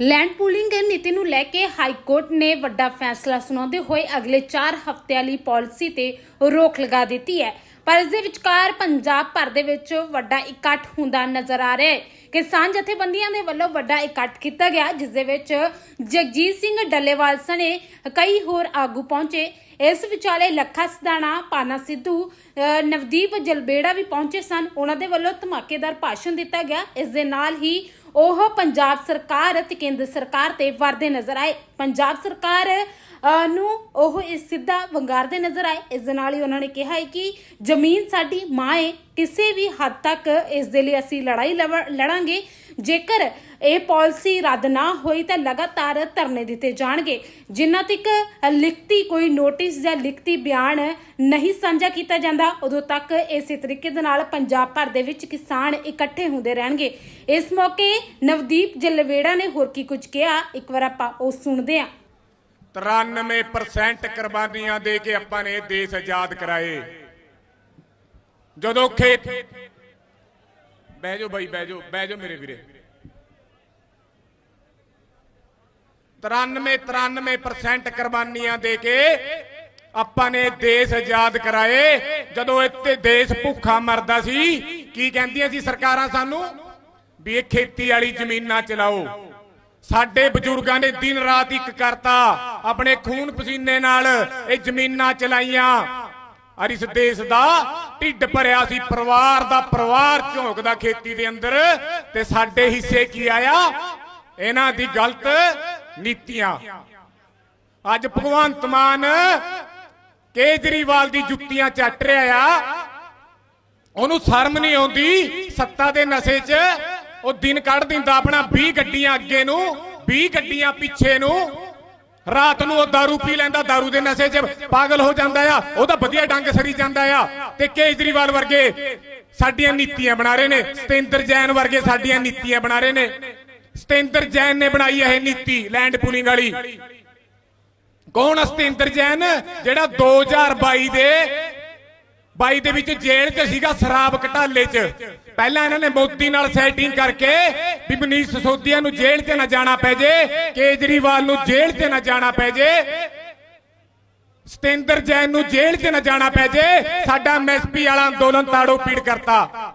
Land pooling ਨੀਤੀ ਨੂੰ ਲੈ ਕੇ ਹਾਈ ਕੋਰਟ ਨੇ ਵੱਡਾ ਫੈਸਲਾ ਸੁਣਾਉਂਦੇ ਹੋਏ ਅਗਲੇ 4 ਹਫ਼ਤਿਆਂ ਲਈ ਪਾਲਿਸੀ ਤੇ ਰੋਕ ਲਗਾ ਦਿੱਤੀ ਹੈ। ਪਰ ਇਸ ਦੇ ਵਿਚਕਾਰ ਪੰਜਾਬ ਭਰ ਦੇ ਵਿੱਚ ਵੱਡਾ ਇਕੱਠ ਹੁੰਦਾ ਨਜ਼ਰ ਆ ਰਿਹਾ ਹੈ। ਕਿਸਾਨ ਜਥੇਬੰਦੀਆਂ ਦੇ ਵੱਲੋਂ ਵੱਡਾ ਇਕੱਠ ਕੀਤਾ ਗਿਆ, ਜਿਸ ਦੇ ਵਿੱਚ ਜਗਜੀਤ ਸਿੰਘ ਡੱਲੇਵਾਲ ਸਣੇ ਕਈ ਹੋਰ ਆਗੂ ਪਹੁੰਚੇ। ਇਸ ਵਿਚਾਲੇ ਲੱਖਾ ਸਦਾਣਾ, ਪਾਨਾ ਸਿੱਧੂ ਨਵਦੀਪ ਜਲਬੇੜਾ ਵੀ ਪਹੁੰਚੇ ਸਨ। ਉਹਨਾਂ ਦੇ ਵੱਲੋਂ ਧਮਾਕੇਦਾਰ ਭਾਸ਼ਣ ਦਿੱਤਾ ਗਿਆ। ਇਸ ਦੇ ਨਾਲ ਹੀ ਉਹ ਪੰਜਾਬ ਸਰਕਾਰ ਅਤੇ ਕੇਂਦਰ ਸਰਕਾਰ ਤੇ ਵਰਦੇ ਨਜ਼ਰ ਆਏ। ਪੰਜਾਬ ਸਰਕਾਰ ਨੂੰ ਉਹ ਇਸ ਸਿੱਧਾ ਵੰਗਾਰਦੇ ਨਜ਼ਰ ਆਏ। ਇਸ ਦੇ ਨਾਲ ਹੀ ਉਹਨਾਂ ਨੇ ਕਿਹਾ ਹੈ ਕਿ ਜ਼ਮੀਨ ਸਾਡੀ ਮਾਂ ਹੈ ਕਿਸੇ ਵੀ ਹੱਦ ਤੱਕ ਇਸ ਦੇ ਲਈ ਅਸੀਂ ਲੜਾਈ ਲਵ- ਲੜਾਂਗੇ। ਜੇਕਰ ਇਹ ਪਾਲਿਸੀ ਰੱਦ ਨਾ ਹੋਈ ਤਾਂ ਲਗਾਤਾਰ ਧਰਨੇ ਦਿੱਤੇ ਜਾਣਗੇ। ਜਿਨ੍ਹਾਂ ਤੱਕ ਲਿਖਤੀ ਕੋਈ ਨੋਟਿਸ ਜਾਂ ਲਿਖਤੀ ਬਿਆਨ ਨਹੀਂ ਸਾਂਝਾ ਕੀਤਾ ਜਾਂਦਾ, ਉਦੋਂ ਤੱਕ ਇਸੇ ਤਰੀਕੇ ਦੇ ਨਾਲ ਪੰਜਾਬ ਭਰ ਦੇ ਵਿੱਚ ਕਿਸਾਨ ਇਕੱਠੇ ਹੁੰਦੇ ਰਹਿਣਗੇ। ਇਸ ਮੌਕੇ ਨਵਦੀਪ ਜਲਵੇੜਾ ਨੇ ਹੋਰ ਕੀ ਕੁਝ ਕਿਹਾ? ਇੱਕ ਵਾਰ ਆਪਾਂ ਉਹ ਸੁਣਦੇ ਹਾਂ। 93% ਕੁਰਬਾਨੀਆਂ ਦੇ ਕੇ ਆਪਾਂ ਨੇ ਦੇਸ਼ ਆਜ਼ਾਦ ਕਰਾਏ। ਜਦੋਂ ਖੇਤ ਬਹਿ ਜਾਓ ਬਾਈ, ਬਹਿ ਜਾਓ ਬਹਿ ਜਾਓ ਮੇਰੇ ਵੀਰੇ। 93 93% ਕੁਰਬਾਨੀਆਂ ਦੇ ਕੇ ਆਪਾਂ ਨੇ ਦੇਸ਼ ਆਜ਼ਾਦ ਕਰਾਏ। ਜਦੋਂ ਇੱਥੇ ਦੇਸ਼ ਭੁੱਖਾ ਮਰਦਾ ਸੀ, ਕੀ ਕਹਿੰਦੀਆਂ ਸੀ ਸਰਕਾਰਾਂ ਸਾਨੂੰ? ਵੀ ਇਹ ਖੇਤੀ ਵਾਲੀ ਜ਼ਮੀਨਾਂ ਚਲਾਓ। ਸਾਡੇ ਬਜ਼ੁਰਗਾਂ ਨੇ ਦਿਨ ਰਾਤ ਇੱਕ ਕਰਤਾ, ਆਪਣੇ ਖੂਨ ਪਸੀਨੇ ਨਾਲ ਇਹ ਜ਼ਮੀਨਾਂ ਚਲਾਈਆਂ। ਔਰ ਇਸ ਦੇਸ਼ ਦਾ ਢਿੱਡ ਭਰਿਆ ਸੀ, ਪਰਿਵਾਰ ਦਾ ਪਰਿਵਾਰ ਝੋਂਕਦਾ ਖੇਤੀ ਦੇ ਅੰਦਰ, ਤੇ ਸਾਡੇ ਹਿੱਸੇ ਕੀ ਆਇਆ? ਇਹਨਾਂ ਦੀ ਗਲਤ ਨੀਤੀਆਂ। ਅੱਜ ਭਗਵੰਤ ਮਾਨ ਕੇਜਰੀਵਾਲ ਦੀ ਜੁੱਤੀਆਂ ਚੱਟ ਰਿਹਾ ਆ। ਉਹਨੂੰ ਸ਼ਰਮ ਨਹੀਂ ਆਉਂਦੀ ਸੱਤਾ ਦੇ ਨਸ਼ੇ 'ਚ। ਉਹ ਦਿਨ ਕੱਢ ਦਿੰਦਾ ਆਪਣਾ 20 ਗੱਡੀਆਂ ਅੱਗੇ ਨੂੰ 20 ਗੱਡੀਆਂ ਪਿੱਛੇ ਨੂੰ ਰਾਤ ਨੂੰ ਉਹ दारू ਪੀ ਲੈਂਦਾ दारू ਦੇ ਨਸ਼ੇ 'ਚ ਪਾਗਲ ਹੋ ਜਾਂਦਾ ਆ ਉਹ ਤਾਂ ਵਧੀਆ ਡੰਗ ਸਰੀ ਜਾਂਦਾ ਆ ਤੇ ਕੇਜਰੀਵਾਲ ਵਰਗੇ ਸਾਡੀਆਂ ਨੀਤੀਆਂ ਬਣਾ ਰਹੇ ਨੇ ਸਤੇਂਦਰ ਜੈਨ ਵਰਗੇ ਸਾਡੀਆਂ ਨੀਤੀਆਂ ਬਣਾ ਰਹੇ ਨੇ ਸਤੇਂਦਰ ਜੈਨ ਨੇ ਬਣਾਈ ਇਹ ਨੀਤੀ ਲੈਂਡ ਪੂਲਿੰਗ ਵਾਲੀ ਕੌਣ ਆ ਸਤੇਂਦਰ ਜੈਨ ਜਿਹੜਾ 2022 ਦੇ 22 ਦੇ ਵਿੱਚ ਜੇਲ੍ਹ 'ਚ ਸੀਗਾ ਸ਼ਰਾਬ ਘਟਾਲੇ 'ਚ। ਪਹਿਲਾਂ ਇਹਨਾਂ ਨੇ ਮੋਦੀ ਨਾਲ ਸੈਟਿੰਗ ਕਰਕੇ ਵੀ ਮਨੀਸ਼ ਸਿਸੋਦੀਆ ਨੂੰ ਜੇਲ੍ਹ 'ਚ ਨਾ ਜਾਣਾ ਪੈ ਜੇ, ਕੇਜਰੀਵਾਲ ਨੂੰ ਜੇਲ੍ਹ 'ਚ ਨਾ ਜਾਣਾ ਪੈ ਜੇ, ਸਤੇਂਦਰ ਜੈਨ ਨੂੰ ਜੇਲ੍ਹ 'ਚ ਨਾ ਜਾਣਾ ਪੈ ਜੇ, ਸਾਡਾ ਐਮਐਸਪੀ ਵਾਲਾ ਅੰਦੋਲਨ ਤਾੜੋ ਪੀੜ ਕਰਤਾ।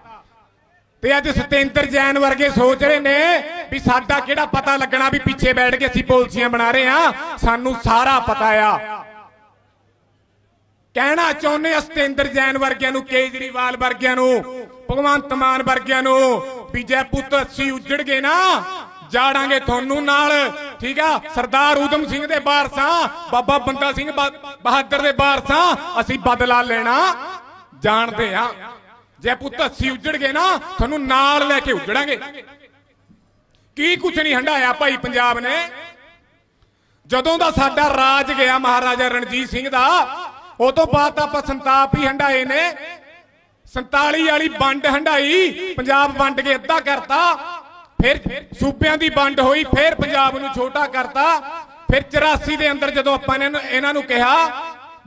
ਤੇ ਅੱਜ ਸਤੇਂਦਰ ਜੈਨ ਵਰਗੇ ਸੋਚ ਰਹੇ ਨੇ ਵੀ ਸਾਡਾ ਕਿਹੜਾ ਪਤਾ ਲੱਗਣਾ ਵੀ ਪਿੱਛੇ ਬੈਠ ਕੇ ਅਸੀਂ ਪਾਲਿਸੀਆਂ ਬਣਾ ਰਹੇ ਆ ਸਾਨੂੰ ਸਾਰਾ ਪਤਾ ਆ। ਕਹਿਣਾ ਚਾਹੁੰਦੇ ਆ ਸਤੇਂਦਰ ਜੈਨ ਵਰਗਿਆਂ ਨੂੰ, ਕੇਜਰੀਵਾਲ ਵਰਗਿਆਂ ਨੂੰ, ਭਗਵੰਤ ਮਾਨ ਵਰਗਿਆਂ ਨੂੰ, ਵੀ ਜੇ ਪੁੱਤ ਅਸੀਂ ਉੱਜੜ ਗਏ ਨਾ, ਜਾੜਾਂਗੇ ਤੁਹਾਨੂੰ ਨਾਲ, ਠੀਕ ਆ? ਸਰਦਾਰ ਊਧਮ ਸਿੰਘ ਦੇ ਵਾਰਸਾਂ ਬਾਬਾ ਬੰਦਾ ਸਿੰਘ ਬਹਾਦਰ ਦੇ ਵਾਰਸਾਂ ਅਸੀਂ ਬਦਲਾ ਲੈਣਾ, ਜਾਣਦੇ ਆ। ਜੇ ਪੁੱਤ ਅਸੀਂ ਉੱਜੜ ਗਏ ਨਾ, ਤੁਹਾਨੂੰ ਨਾਲ ਲੈ ਕੇ ਉੱਜੜਾਂਗੇ। ਕੀ ਕੁਛ ਨਹੀਂ ਹੰਡਾਇਆ ਭਾਈ ਪੰਜਾਬ ਨੇ? ਜਦੋਂ ਦਾ ਸਾਡਾ ਰਾਜ ਗਿਆ ਮਹਾਰਾਜਾ ਰਣਜੀਤ ਸਿੰਘ ਦਾ ਉਹ ਤੋਂ ਬਾਅਦ ਤਾਂ ਆਪਾਂ ਸੰਤਾਪ ਹੀ ਹੰਡਾਏ ਨੇ। 47 ਵਾਲੀ ਵੰਡ ਹੰਡਾਈ, ਪੰਜਾਬ ਵੰਡ ਕੇ ਅੱਧਾ ਕਰਤਾ। ਫਿਰ ਸੂਬਿਆਂ ਦੀ ਵੰਡ ਹੋਈ, ਫਿਰ ਪੰਜਾਬ ਨੂੰ ਛੋਟਾ ਕਰਤਾ। ਫਿਰ 84 ਦੇ ਅੰਦਰ ਜਦੋਂ ਆਪਾਂ ਨੇ ਇਹਨਾਂ ਨੂੰ ਕਿਹਾ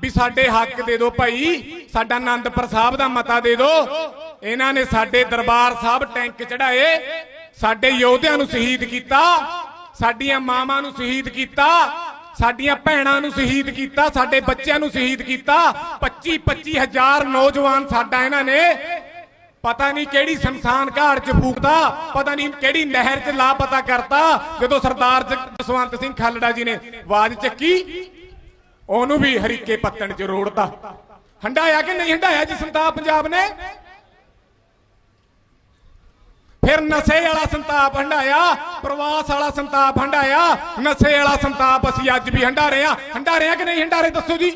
ਵੀ ਸਾਡੇ ਹੱਕ ਦੇ ਦਿਓ ਭਾਈ, ਸਾਡਾ ਆਨੰਦਪੁਰ ਸਾਹਿਬ ਦਾ ਮਤਾ ਦੇ ਦਿਓ। ਇਹਨਾਂ ਨੇ ਸਾਡੇ ਦਰਬਾਰ ਸਾਹਿਬ ਟੈਂਕ ਚੜਾਏ ਸਾਡੇ ਯੋਧਿਆਂ ਨੂੰ ਸ਼ਹੀਦ ਕੀਤਾ, ਸਾਡੀਆਂ ਮਾਵਾਂ ਨੂੰ ਸ਼ਹੀਦ ਕੀਤਾ। ਸਾਡੀਆਂ ਭੈਣਾਂ ਨੂੰ ਸ਼ਹੀਦ ਕੀਤਾ, ਸਾਡੇ ਬੱਚਿਆਂ ਨੂੰ ਸ਼ਹੀਦ ਕੀਤਾ। 25 25 ਹਜ਼ਾਰ ਨੌਜਵਾਨ ਸਾਡਾ ਇਹਨਾਂ ਨੇ ਪਤਾ ਨਹੀਂ ਕਿਹੜੀ ਸ਼ਮਸ਼ਾਨ ਘਾਟ 'ਚ ਫੂਕਦਾ ਪਤਾ ਨਹੀਂ ਕਿਹੜੀ ਨਹਿਰ 'ਚ ਲਾਪਤਾ ਕਰਤਾ, ਜਦੋਂ ਸਰਦਾਰ ਜ- ਜਸਵੰਤ ਸਿੰਘ ਖਾਲੜਾ ਜੀ ਨੇ ਆਵਾਜ਼ ਚੱਕੀ, ਉਹਨੂੰ ਵੀ ਹਰੀਕੇ ਪੱਤਣ 'ਚ ਰੋੜਤਾ। ਹੰਡਾਇਆ ਕਿ ਨਹੀਂ ਹੰਡਾਇਆ ਜੀ ਸੰਤਾਪ ਪੰਜਾਬ ਨੇ? ਫਿਰ ਨਸ਼ੇ ਵਾਲਾ ਸੰਤਾਪ ਹੰਡਾਇਆ, ਪ੍ਰਵਾਸ ਵਾਲਾ ਸੰਤਾਪ ਹੰਡਾਇਆ, ਨਸ਼ੇ ਵਾਲਾ ਸੰਤਾਪ ਅਸੀਂ ਅੱਜ ਵੀ ਹੰਡਾ ਰਹੇ ਆ। ਹੰਡਾ ਰਹੇ ਆ ਕਿ ਨਹੀਂ? ਹੰਡਾ ਰਹੇ ਦੱਸੋ ਜੀ।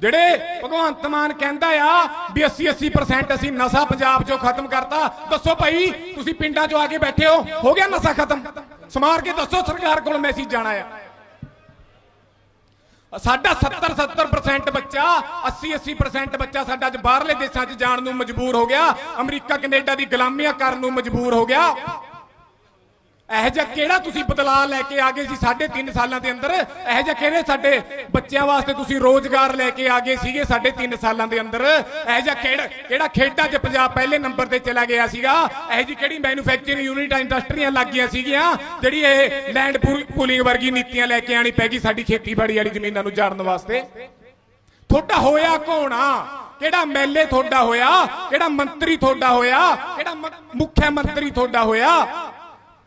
ਜਿਹੜੇ ਭਗਵੰਤ ਮਾਨ ਕਹਿੰਦਾ ਆ ਵੀ 80 80% ਅਸੀਂ ਨਸ਼ਾ ਪੰਜਾਬ ਚੋਂ ਖਤਮ ਕਰਤਾ, ਦੱਸੋ ਭਾਈ, ਤੁਸੀਂ ਪਿੰਡਾਂ ਚੋਂ ਆ ਕੇ ਬੈਠੇ ਹੋ ਹੋ ਗਿਆ ਨਸ਼ਾ ਖਤਮ? ਸਮਾਰ ਕੇ ਦੱਸੋ ਸਰਕਾਰ ਕੋਲ ਮੈਸੇਜ ਜਾਣਾ ਆ। ਸਾਡਾ 70 70% ਬੱਚਾ 80 80% ਬੱਚਾ ਸਾਡਾ ਅੱਜ ਬਾਹਰਲੇ ਦੇਸ਼ਾਂ 'ਚ ਜਾਣ ਨੂੰ ਮਜਬੂਰ ਹੋ ਗਿਆ। ਅਮਰੀਕਾ, ਕੈਨੇਡਾ ਦੀ ਗੁਲਾਮੀਆਂ ਕਰਨ ਨੂੰ ਮਜਬੂਰ ਹੋ ਗਿਆ। ਇਹੋ ਜਿਹਾ ਕਿਹੜਾ ਤੁਸੀਂ ਬਦਲਾਅ ਲੈ ਕੇ ਆ ਗਏ ਸੀ ਸਾਢੇ 3 ਸਾਲਾਂ ਦੇ ਅੰਦਰ? ਇਹੋ ਜਿਹਾ ਕਿਹੜੇ ਸਾਡੇ ਬੱਚਿਆਂ ਵਾਸਤੇ ਤੁਸੀਂ ਰੋਜ਼ਗਾਰ ਲੈ ਕੇ ਆ ਗਏ ਸੀਗੇ ਸਾਢੇ 3 ਸਾਲਾਂ ਦੇ ਅੰਦਰ? ਇਹ ਜਿਹਾ ਕਿਹੜਾ ਕਿਹੜਾ ਖੇਡਾਂ 'ਚ ਪੰਜਾਬ ਪਹਿਲੇ ਨੰਬਰ ਤੇ ਚਲਾ ਗਿਆ ਸੀਗਾ? ਇਹ ਜੀ ਕਿਹੜੀ ਮੈਨੂਫੈਕਚਰਿੰਗ ਯੂਨਿਟ ਇੰਡਸਟਰੀਆਂ ਲੱਗੀਆਂ ਸੀਗੀਆਂ, ਜਿਹੜੀ ਇਹ ਲੈਂਡ ਪੂਲਿੰਗ ਵਰਗੀ ਨੀਤੀਆਂ ਲੈ ਕੇ ਆਣੀ ਪੈਗੀ ਸਾਡੀ ਖੇਤੀਬਾੜੀ ਵਾਲੀ ਜ਼ਮੀਨਾਂ ਨੂੰ ਜਾਣਨ ਵਾਸਤੇ? ਤੁਹਾਡਾ ਹੋਇਆ ਕੌਣ ਆ? ਕਿਹੜਾ ਐਮਐਲਏ ਤੁਹਾਡਾ ਹੋਇਆ? ਕਿਹੜਾ ਮੰਤਰੀ ਤੁਹਾਡਾ ਹੋਇਆ? ਕਿਹੜਾ ਮ- ਮੁੱਖ ਮੰਤਰੀ ਤੁਹਾਡਾ ਹੋਇਆ?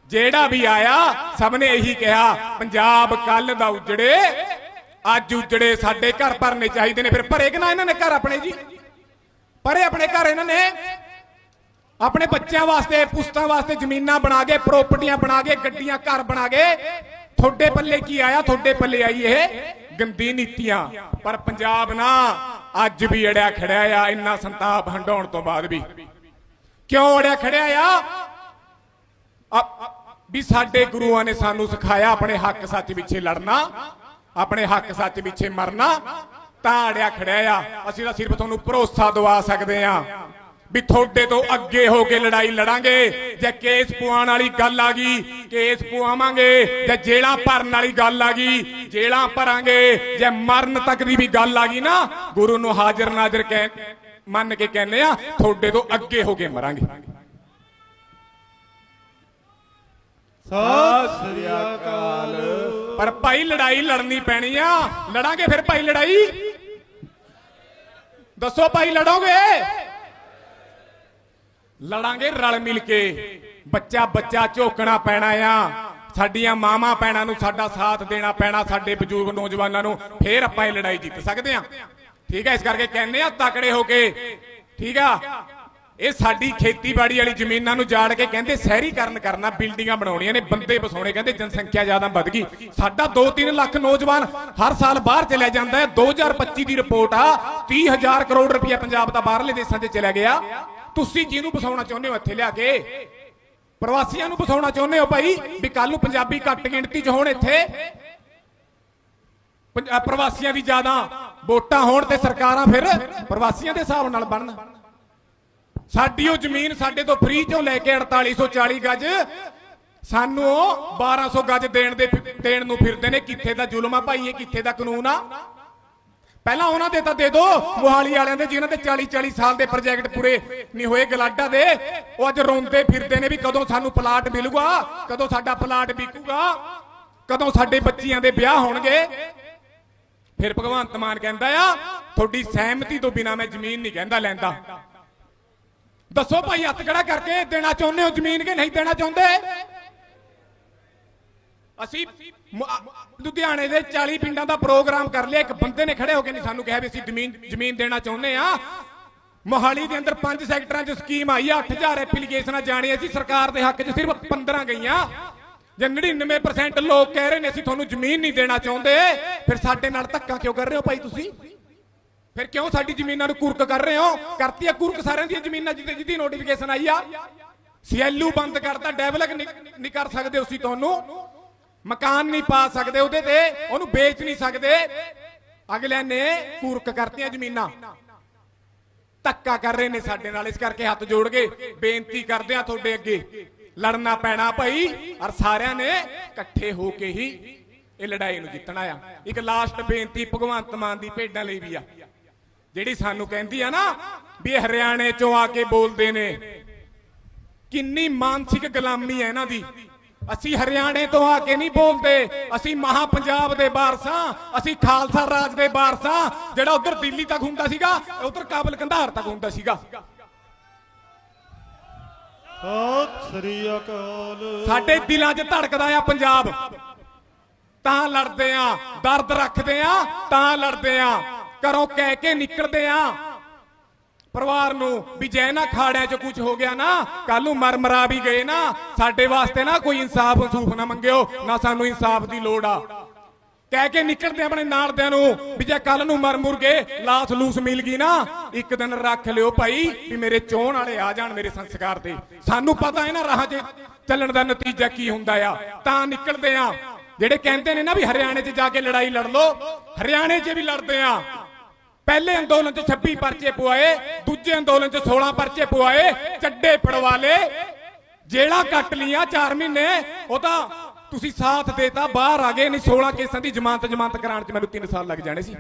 ਜਿਹੜਾ ਵੀ ਆਇਆ, ਸਭ ਨੇ ਇਹੀ ਕਿਹਾ, ਪੰਜਾਬ ਕੱਲ ਦਾ ਉਜੜੇ, ਅੱਜ ਉਜੜੇ ਸਾਡੇ ਘਰ ਭਰਨੇ ਚਾਹੀਦੇ ਨੇ। ਫਿਰ ਭਰੇ ਕਿ ਨਾ ਇਹਨਾਂ ਨੇ ਘਰ ਆਪਣੇ ਜੀ? ਭਰੇ ਆਪਣੇ ਘਰ ਇਹਨਾਂ ਨੇ? ਆਪਣੇ ਬੱਚਿਆਂ ਵਾਸਤੇ, ਪੁਸਤਾਂ ਵਾਸਤੇ ਜ਼ਮੀਨਾਂ ਬਣਾ ਕੇ ਪ੍ਰਾਪਰਟੀਆਂ ਬਣਾ ਕੇ, ਗੱਡੀਆਂ, ਘਰ ਬਣਾ ਕੇ। ਤੁਹਾਡੇ ਪੱਲੇ ਕੀ ਆਇਆ? ਤੁਹਾਡੇ ਪੱਲੇ ਆਈ ਇਹ ਗੰਦੀ ਨੀਤੀਆਂ। ਪਰ ਪੰਜਾਬ ਨਾ ਅੱਜ ਵੀ ਅੜਿਆ ਖੜਿਆ ਆ, ਇੰਨਾ ਸੰਤਾਪ ਹੰਡਾਉਣ ਤੋਂ ਬਾਅਦ ਵੀ। ਕਿਉਂ ਅੜਿਆ ਖੜਿਆ ਆ ਆ- ਵੀ ਸਾਡੇ ਗੁਰੂਆਂ ਨੇ ਸਾਨੂੰ ਸਿਖਾਇਆ ਆਪਣੇ ਹੱਕ ਸੱਚ ਪਿੱਛੇ ਲੜਨਾ, ਆਪਣੇ ਹੱਕ ਸੱਚ ਪਿੱਛੇ ਮਰਨਾ, ਤਾਂ ਅੜਿਆ ਖੜਿਆ ਆ। ਅਸੀਂ ਤਾਂ ਸਿਰਫ ਤੁਹਾਨੂੰ ਭਰੋਸਾ ਦਵਾ ਸਕਦੇ ਆ ਵੀ ਤੁਹਾਡੇ ਤੋਂ ਅੱਗੇ ਹੋ ਕੇ ਲੜਾਈ ਲੜਾਂਗੇ, ਜੇ ਕੇਸ ਪੁਆਣ ਵਾਲੀ ਗੱਲ ਆ ਗਈ, ਕੇਸ ਪੁਆਵਾਂਗੇ, ਜੇ ਜੇਲਾਂ ਭਰਨ ਵਾਲੀ ਗੱਲ ਆ ਗਈ ਜੇਲਾਂ ਭਰਾਂਗੇ, ਜੇ ਮਰਨ ਤੱਕ ਦੀ ਵੀ ਗੱਲ ਆ ਗਈ ਨਾ, ਗੁਰੂ ਨੂੰ ਹਾਜ਼ਰ ਨਾਜ਼ਰ ਕਹਿ ਮੰਨ ਕੇ ਕਹਿੰਦੇ ਆ, ਤੁਹਾਡੇ ਤੋਂ ਅੱਗੇ ਹੋ ਕੇ ਮਰਾਂਗੇ। ਸਤਿ ਸ੍ਰੀ ਅਕਾਲ। ਪਰ ਭਾਈ ਲੜਾਈ ਲੜਨੀ ਪੈਣੀ ਆ। ਲੜਾਂਗੇ ਫਿਰ ਭਾਈ ਲੜਾਈ? ਦੱਸੋ ਭਾਈ ਲੜੋਗੇ? ਲੜਾਂਗੇ ਰਲ ਮਿਲ ਕੇ। ਬੱਚਾ ਬੱਚਾ ਝੋਕਣਾ ਪੈਣਾ ਆ। ਸਾਡੀਆਂ ਮਾਵਾਂ ਪੈਣਾ ਨੂੰ ਸਾਡਾ ਸਾਥ ਦੇਣਾ ਪੈਣਾ ਸਾਡੇ ਬਜ਼ੁਰਗ ਨੌਜਵਾਨਾਂ ਨੂੰ। ਫੇਰ ਆਪਾਂ ਇਹ ਲੜਾਈ ਜਿੱਤ ਸਕਦੇ ਆ। ਠੀਕ ਹੈ ਇਸ ਕਰਕੇ ਕਹਿੰਦੇ ਆ ਤਕੜੇ ਹੋ ਕੇ। ਠੀਕ ਆ? ਇਹ ਸਾਡੀ ਖੇਤੀਬਾੜੀ ਵਾਲੀ ਜ਼ਮੀਨਾਂ ਨੂੰ ਜਾੜ ਕੇ ਕਹਿੰਦੇ ਸ਼ਹਿਰੀਕਰਨ ਕਰਨਾ, ਬਿਲਡਿੰਗਾਂ ਬਣਾਉਣੀਆਂ ਨੇ, ਬੰਦੇ ਬਸਾਉਣੇ, ਕਹਿੰਦੇ ਜਨਸੰਖਿਆ ਜ਼ਿਆਦਾ ਵੱਧ ਗਈ। ਸਾਡਾ 2-3 ਲੱਖ ਨੌਜਵਾਨ ਹਰ ਸਾਲ ਬਾਹਰ ਚਲਿਆ ਜਾਂਦਾ ਹੈ। 2025 ਦੀ ਰਿਪੋਰਟ ਆ 30000 ਕਰੋੜ ਰੁਪਇਆ ਪੰਜਾਬ ਦਾ ਬਾਹਰਲੇ ਦੇਸ਼ਾਂ 'ਚ ਚਲਿਆ ਗਿਆ। ਤੁਸੀਂ ਜਿਹਨੂੰ ਬਸਾਉਣਾ ਚਾਹੁੰਦੇ ਹੋ ਇੱਥੇ ਲਿਆ ਕੇ, ਪ੍ਰਵਾਸੀਆਂ ਨੂੰ ਬਸਾਉਣਾ ਚਾਹੁੰਦੇ ਹੋ ਭਾਈ, ਵੀ ਕੱਲ ਨੂੰ ਪੰਜਾਬੀ ਘੱਟ ਗਿਣਤੀ 'ਚ ਹੋਣ ਇੱਥੇ। ਪੰਜ- ਪ੍ਰਵਾਸੀਆਂ ਦੀ ਜ਼ਿਆਦਾ ਵੋਟਾਂ ਹੋਣ ਤੇ ਸਰਕਾਰਾਂ ਫਿਰ ਪ੍ਰਵਾਸੀਆਂ ਦੇ ਹਿਸਾਬ ਨਾਲ ਬਣਨ। ਸਾਡੀ ਉਹ ਜ਼ਮੀਨ ਸਾਡੇ ਤੋਂ ਫ੍ਰੀ ਚੋਂ ਲੈ ਕੇ 4840 ਗੱਜ ਸਾਨੂੰ ਉਹ 1200 ਗੱਜ ਦੇਣ ਦੇ ਦੇਣ ਨੂੰ ਫਿਰਦੇ ਨੇ। ਕਿੱਥੇ ਦਾ ਜ਼ੁਲਮ ਆ ਭਾਈ, ਇਹ ਕਿੱਥੇ ਦਾ ਕਾਨੂੰਨ ਆ? ਪਹਿਲਾਂ ਉਹਨਾਂ ਦੇ ਤਾਂ ਦੇ ਦੋ, ਮੁਹਾਲੀ ਵਾਲਿਆਂ ਦੇ, ਜਿਨ੍ਹਾਂ ਦੇ 40 40 ਸਾਲ ਦੇ ਪ੍ਰੋਜੈਕਟ ਪੂਰੇ ਨਹੀਂ ਹੋਏ ਗਲਾਡਾ ਦੇ। ਉਹ ਅੱਜ ਰੋਂਦੇ ਫਿਰਦੇ ਨੇ ਵੀ ਕਦੋਂ ਸਾਨੂੰ ਪਲਾਟ ਮਿਲੂਗਾ, ਕਦੋਂ ਸਾਡਾ ਪਲਾਟ ਵਿਕੂਗਾ, ਕਦੋਂ ਸਾਡੇ ਬੱਚੀਆਂ ਦੇ ਵਿਆਹ ਹੋਣਗੇ। ਫਿਰ ਭਗਵੰਤ ਮਾਨ ਕਹਿੰਦਾ ਆ, ਤੁਹਾਡੀ ਸਹਿਮਤੀ ਤੋਂ ਬਿਨਾ ਮੈਂ ਜ਼ਮੀਨ ਨਹੀਂ ਕਹਿੰਦਾ, ਲੈਂਦਾ। ਦੱਸੋ ਭਾਈ, ਹੱਥ ਖੜਾ ਕਰਕੇ ਦੇਣਾ ਚਾਹੁੰਦੇ ਹੋ, ਜ਼ਮੀਨ ਕਿ ਨਹੀਂ ਦੇਣਾ ਚਾਹੁੰਦੇ? ਅਸੀਂ ਲੁਧਿਆਣੇ ਦੇ 40 ਪਿੰਡਾਂ ਦਾ ਪ੍ਰੋਗਰਾਮ ਕਰ ਲਿਆ, ਇੱਕ ਬੰਦੇ ਨੇ ਖੜੇ ਹੋ ਕੇ ਨਹੀਂ ਸਾਨੂੰ ਕਿਹਾ ਵੀ ਅਸੀਂ ਜ਼ਮੀਨ ਜ਼ਮੀਨ ਦੇਣਾ ਚਾਹੁੰਦੇ ਆ ਮੋਹਾਲੀ ਦੇ ਅੰਦਰ ਪੰਜ ਸੈਕਟਰਾਂ 'ਚ ਸਕੀਮ ਆਈ ਆ 8000 ਐਪਲੀਕੇਸ਼ਨਾਂ ਜਾਣੀਆਂ ਸੀ, ਸਰਕਾਰ ਦੇ ਹੱਕ 'ਚ ਸਿਰਫ 15 ਗਈਆਂ। ਜੇ 99% ਲੋਕ ਕਹਿ ਰਹੇ ਨੇ, ਅਸੀਂ ਤੁਹਾਨੂੰ ਜ਼ਮੀਨ ਨਹੀਂ ਦੇਣਾ ਚਾਹੁੰਦੇ, ਫਿਰ ਸਾਡੇ ਨਾਲ ਧੱਕਾ ਕਿਉਂ ਕਰ ਰਹੇ ਹੋ ਭਾਈ ਤੁਸੀਂ? ਫਿਰ ਕਿਉਂ ਸਾਡੀ ਜ਼ਮੀਨਾਂ ਨੂੰ ਕੁਰਕ ਕਰ ਰਹੇ ਹੋ? ਕਰਤੀ ਆ ਕੁਰਕ, ਸਾਰਿਆਂ ਦੀਆਂ ਜ਼ਮੀਨਾਂ ਜਿਹਦੇ ਜਿਹਦੀ ਨੋਟੀਫਿਕੇਸ਼ਨ ਆਈ ਆ। ਸੀਐਲਯੂ ਬੰਦ ਕਰਤਾ, ਡੈਵਲਪ ਨਹੀਂ ਕਰ ਸਕਦੇ ਅਸੀਂ ਤੁਹਾਨੂੰ। ਮਕਾਨ ਨਹੀਂ ਪਾ ਸਕਦੇ ਉਹਦੇ ਤੇ, ਉਹਨੂੰ ਵੇਚ ਨਹੀਂ ਸਕਦੇ। ਅਗਲਿਆਂ ਨੇ ਕੁਰਕ ਕਰਤੀਆਂ ਜ਼ਮੀਨਾਂ। ਧੱਕਾ ਕਰ ਰਹੇ ਨੇ ਸਾਡੇ ਨਾਲ, ਇਸ ਕਰਕੇ ਹੱਥ ਜੋੜ ਕੇ ਬੇਨਤੀ ਕਰਦੇ ਆ ਤੁਹਾਡੇ ਅੱਗੇ। ਲੜਨਾ ਪੈਣਾ ਭਾਈ, ਔਰ ਸਾਰਿਆਂ ਨੇ ਇਕੱਠੇ ਹੋ ਕੇ ਹੀ ਇਹ ਲੜਾਈ ਨੂੰ ਜਿੱਤਣਾ ਆ। ਇੱਕ ਲਾਸਟ ਬੇਨਤੀ ਭਗਵੰਤ ਮਾਨ ਦੀ ਭੇਡਾਂ ਲਈ ਵੀ ਆ। ਜਿਹੜੀ ਸਾਨੂੰ ਕਹਿੰਦੀ ਆ ਨਾ ਵੀ ਹਰਿਆਣੇ ਚੋਂ ਆ ਕੇ ਬੋਲਦੇ ਨੇ। ਕਿੰਨੀ ਮਾਨਸਿਕ ਗੁਲਾਮੀ ਹੈ ਇਹਨਾਂ ਦੀ। ਅਸੀਂ ਹਰਿਆਣੇ ਤੋਂ ਆ ਕੇ ਨਹੀਂ ਬੋਲਦੇ। ਅਸੀਂ ਮਹਾ ਪੰਜਾਬ ਦੇ ਵਾਰਸਾਂ ਅਸੀਂ ਖਾਲਸਾ ਰਾਜ ਦੇ ਵਾਰਸਾਂ ਜਿਹੜਾ ਉਧਰ ਦਿੱਲੀ ਤੱਕ ਹੁੰਦਾ ਸੀਗਾ ਉਧਰ ਕਾਬਲ ਕੰਧਾਰ ਤੱਕ ਹੁੰਦਾ ਸੀਗਾ। ਸਤਿ ਸ੍ਰੀ ਅਕਾਲ। ਸਾਡੇ ਦਿਲਾਂ 'ਚ ਧੜਕਦਾ ਆ ਪੰਜਾਬ। ਤਾਂ ਲੜਦੇ ਆ ਦਰਦ ਰੱਖਦੇ ਆ ਤਾਂ ਲੜਦੇ ਆ। ਘਰੋਂ ਕਹਿ ਕੇ ਨਿਕਲਦੇ ਆ। ਪਰਿਵਾਰ ਨੂੰ ਵੀ ਜੇ ਨਾ ਖਾੜਿਆਂ 'ਚ ਕੁਝ ਹੋ ਗਿਆ ਨਾ ਕੱਲ ਨੂੰ ਮਰ ਵੀ ਗਏ ਨਾ, ਸਾਡੇ ਵਾਸਤੇ ਨਾ ਕੋਈ ਇਨਸਾਫ ਅਸੂਫ ਨਾ ਮੰਗਿਓ, ਨਾ ਸਾਨੂੰ ਇਨਸਾਫ ਦੀ ਲੋੜ ਆ। ਕਹਿ ਕੇ ਨਿਕਲਦੇ ਆਪਣੇ ਨਾਲਦਿਆਂ ਨੂੰ ਵੀ ਜੇ ਕੱਲ ਨੂੰ ਮਰ ਮੁਰ ਗਏ, ਲਾਸ ਲੂਸ ਮਿਲ ਗਈ ਨਾ, ਇੱਕ ਦਿਨ ਰੱਖ ਲਿਓ ਭਾਈ ਵੀ ਮੇਰੇ ਚੋਣ ਵਾਲੇ ਆ ਜਾਣ ਮੇਰੇ ਸੰਸਕਾਰ ਤੇ ਸਾਨੂੰ ਪਤਾ ਹੈ ਨਾ ਰਾਹ 'ਚ ਚੱਲਣ ਦਾ ਨਤੀਜਾ ਕੀ ਹੁੰਦਾ ਆ। ਤਾਂ ਨਿਕਲਦੇ ਆ। ਜਿਹੜੇ ਕਹਿੰਦੇ ਨੇ ਨਾ ਵੀ ਹਰਿਆਣੇ 'ਚ ਜਾ ਕੇ ਲੜਾਈ ਲੜ ਲਓ, ਹਰਿਆਣੇ 'ਚ ਵੀ ਲੜਦੇ ਆ। ਪਹਿਲੇ ਅੰਦੋਲਨ 'ਚ 26 ਪਰਚੇ ਪਵਾਏ, ਦੂਜੇ ਅੰਦੋਲਨ 'ਚ 16 ਪਰਚੇ ਪਵਾਏ, ਚੱਡੇ ਪੜਵਾਲੇ। ਜੇਲਾ ਕੱਟ ਲੀਆਂ 4 ਮਹੀਨੇ ਉਹ ਤੁਸੀਂ ਸਾਥ ਦੇਤਾ, ਬਾਹਰ ਆ ਗਏ, ਨਹੀਂ 16 ਕੇਸਾਂ ਦੀ ਜ਼ਮਾਨਤ ਜ਼ਮਾਨਤ ਕਰਾਉਣ ਚ ਮੈਨੂੰ 3 ਸਾਲ ਲੱਗ ਜਾਣੇ ਸੀ।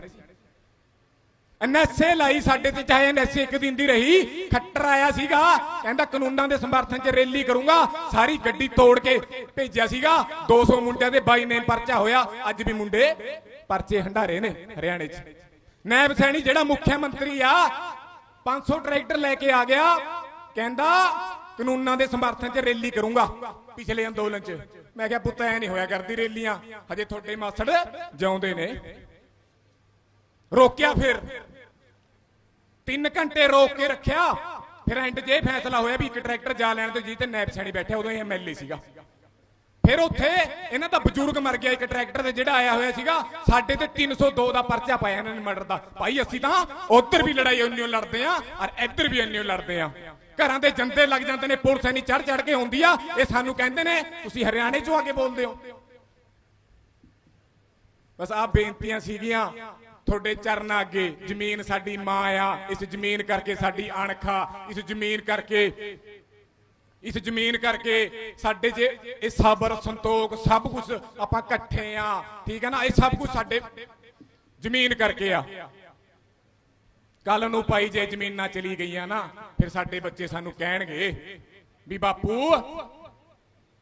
ਐਨਐਸਏ ਲਾਈ ਸਾਡੇ ਤੇ, ਚਾਹੇ ਐਨਐਸਏ ਇੱਕ ਦਿਨ ਦੀ ਰਹੀ, ਖੱਟਰ ਆਇਆ ਸੀਗਾ, ਕਹਿੰਦਾ ਕਾਨੂੰਨਾਂ ਦੇ ਸਮਰਥਨ 'ਚ ਰੈਲੀ ਕਰੂੰਗਾ, ਸਾਰੀ ਗੱਡੀ ਤੋੜ ਕੇ ਭੇਜਿਆ ਸੀਗਾ 200 ਮੁੰਡਿਆਂ ਦੇ ਬਾਈ ਨੇਮ ਪਰਚਾ ਹੋਇਆ, ਅੱਜ ਵੀ ਮੁੰਡੇ ਪਰਚੇ ਹੰਡਾਰੇ ਨੇ, ਹਰਿਆਣੇ 'ਚ। ਨੈਬ ਸੈਣੀ ਜਿਹੜਾ ਮੁੱਖ ਮੰਤਰੀ ਆ 500 ਟਰੈਕਟਰ ਲੈ ਕੇ ਆ ਗਿਆ, ਕਹਿੰਦਾ ਕਾਨੂੰਨਾਂ ਦੇ ਸਮਰਥਨ 'ਚ ਰੈਲੀ ਕਰੂੰਗਾ ਪਿਛਲੇ ਅੰਦੋਲਨ 'ਚ। ਮੈਂ ਕਿਹਾ ਪੁੱਤ, ਐ ਨਹੀਂ ਹੋਇਆ ਕਰਦੀ ਰੈਲੀਆਂ, ਹਜੇ ਤੁਹਾਡੇ ਮਾਸੜ ਜਿਉਂਦੇ ਨੇ। ਰੋਕਿਆ ਫਿਰ। 3 ਘੰਟੇ ਰੋਕ ਕੇ ਰੱਖਿਆ, ਫਿਰ ਐਂਡ 'ਚ ਇਹ ਫੈਸਲਾ ਹੋਇਆ ਵੀ ਇੱਕ ਟਰੈਕਟਰ ਜਾ ਲੈਣ ਤੇ ਜੀ ਤੇ ਨੈਬ ਸੈਣੀ ਬੈਠਿਆ, ਉਦੋਂ ਇਹ ਐਮਐਲਏ ਸੀਗਾ। ਫਿਰ ਉੱਥੇ ਇਹਨਾਂ ਦਾ ਬਜ਼ੁਰਗ ਮਰ ਗਿਆ, ਇੱਕ ਟਰੈਕਟਰ ਤੇ ਜਿਹੜਾ ਆਇਆ ਹੋਇਆ ਸੀਗਾ, ਸਾਡੇ ਤੇ 302 ਦਾ ਪਰਚਾ ਪਾਇਆ ਇਹਨਾਂ ਨੇ ਮਰਡਰ ਦਾ। ਭਾਈ, ਅਸੀਂ ਤਾਂ ਉੱਧਰ ਵੀ ਲੜਾਈ ਇੰਨਿਓ ਲੜਦੇ ਆ ਔਰ ਇੱਧਰ ਵੀ ਇੰਨਿਓ ਲੜਦੇ ਆ ਘਰਾਂ ਦੇ ਜੰਦੇ ਲੱਗ ਜਾਂਦੇ ਨੇ, ਪੁਲਿਸ ਇੰਨੀ ਚੜ ਚੜ ਕੇ ਹੁੰਦੀ ਆ, ਇਹ ਸਾਨੂੰ ਕਹਿੰਦੇ ਨੇ, ਤੁਸੀਂ ਹਰਿਆਣੇ ਚੋਂ ਆ ਕੇ ਬੋਲਦੇ ਹੋ। ਬਸ ਆ ਬੇਨਤੀਆਂ ਸੀਗੀਆਂ, ਤੁਹਾਡੇ ਚਰਨਾਂ ਅੱਗੇ, ਜ਼ਮੀਨ ਸਾਡੀ ਮਾਂ ਆ, ਇਸ ਜ਼ਮੀਨ ਕਰਕੇ ਸਾਡੀ ਅਣਖ ਆ, ਇਸ ਜ਼ਮੀਨ ਕਰਕੇ ਇਸ ਜ਼ਮੀਨ ਕਰਕੇ ਸਾਡੇ ਜੇ ਇਹ ਸਬਰ, ਸੰਤੋਖ ਸਭ ਕੁਝ ਆਪਾਂ ਇਕੱਠੇ ਆ। ਠੀਕ ਹੈ ਨਾ? ਇਹ ਸਭ ਕੁਝ ਸਾਡੇ ਜ਼ਮੀਨ ਕਰਕੇ ਆ। ਕੱਲ ਨੂੰ ਭਾਈ ਜੇ ਜ਼ਮੀਨਾਂ ਚਲੀ ਗਈਆਂ ਨਾ, ਫਿਰ ਸਾਡੇ ਬੱਚੇ ਸਾਨੂੰ ਕਹਿਣਗੇ ਵੀ ਬਾਪੂ,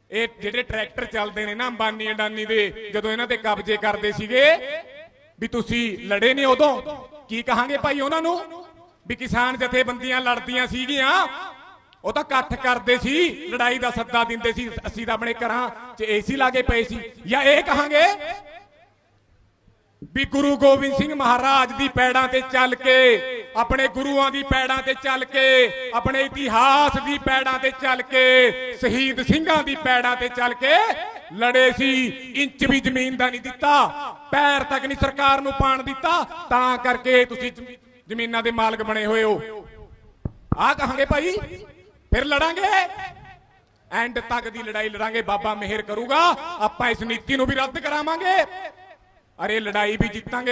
ਇਹ ਜਿਹੜੇ ਟਰੈਕਟਰ ਚੱਲਦੇ ਨੇ ਨਾ ਅੰਬਾਨੀ ਅਡਾਨੀ ਦੇ, ਜਦੋਂ ਇਹਨਾਂ ਤੇ ਕਬਜ਼ੇ ਕਰਦੇ ਸੀਗੇ, ਵੀ ਤੁਸੀਂ ਲੜੇ ਨੇ ਉਦੋਂ। ਕੀ ਕਹਾਂਗੇ ਭਾਈ ਉਹਨਾਂ ਨੂੰ? ਵੀ ਕਿਸਾਨ ਜਥੇਬੰਦੀਆਂ ਲੜਦੀਆਂ ਸੀਗੀਆਂ ਉਹ ਤਾਂ ਇਕੱਠ ਕਰਦੇ ਸੀ, ਲੜਾਈ ਦਾ ਸੱਦਾ ਦਿੰਦੇ ਸੀ, ਅਸੀਂ ਤਾਂ ਆਪਣੇ ਘਰਾਂ 'ਚ ਏਸੀ ਲਾਗੇ ਪਏ ਸੀ। ਜਾਂ ਇਹ ਕਹਾਂਗੇ ਵੀ ਗੁਰੂ ਗੋਬਿੰਦ ਸਿੰਘ ਮਹਾਰਾਜ ਦੀ ਪੈੜਾਂ ਤੇ ਚੱਲ ਕੇ, ਆਪਣੇ ਗੁਰੂਆਂ ਦੀ ਪੈੜਾਂ ਤੇ ਚੱਲ ਕੇ, ਆਪਣੇ ਇਤਿਹਾਸ ਦੀ ਪੈੜਾਂ ਤੇ ਚੱਲ ਕੇ, ਸ਼ਹੀਦ ਸਿੰਘਾਂ ਦੀ ਪੈੜਾਂ ਤੇ ਚੱਲ ਕੇ ਲੜੇ ਸੀ। ਇੰਚ ਵੀ ਜ਼ਮੀਨ ਦਾ ਨਹੀਂ ਦਿੱਤਾ, ਪੈਰ ਤੱਕ ਨਹੀਂ ਸਰਕਾਰ ਨੂੰ ਪਾਣ ਦਿੱਤਾ। ਤਾਂ ਕਰਕੇ ਤੁਸੀਂ ਜ਼ਮੀਨਾਂ ਦੇ ਮਾਲਕ ਬਣੇ ਹੋਏ ਹੋ। ਆਹ ਕਹਾਂਗੇ ਭਾਈ। ਫਿਰ ਲੜਾਂਗੇ। ਐਂਡ ਤੱਕ ਦੀ ਲੜਾਈ ਲੜਾਂਗੇ, ਬਾਬਾ ਮਿਹਰ ਕਰੂਗਾ। ਆਪਾਂ ਇਸ ਨੀਤੀ ਨੂੰ ਵੀ ਰੱਦ ਕਰਾਵਾਂਗੇ। ਅਰੇ ਲੜਾਈ ਵੀ ਜਿੱਤਾਂਗੇ।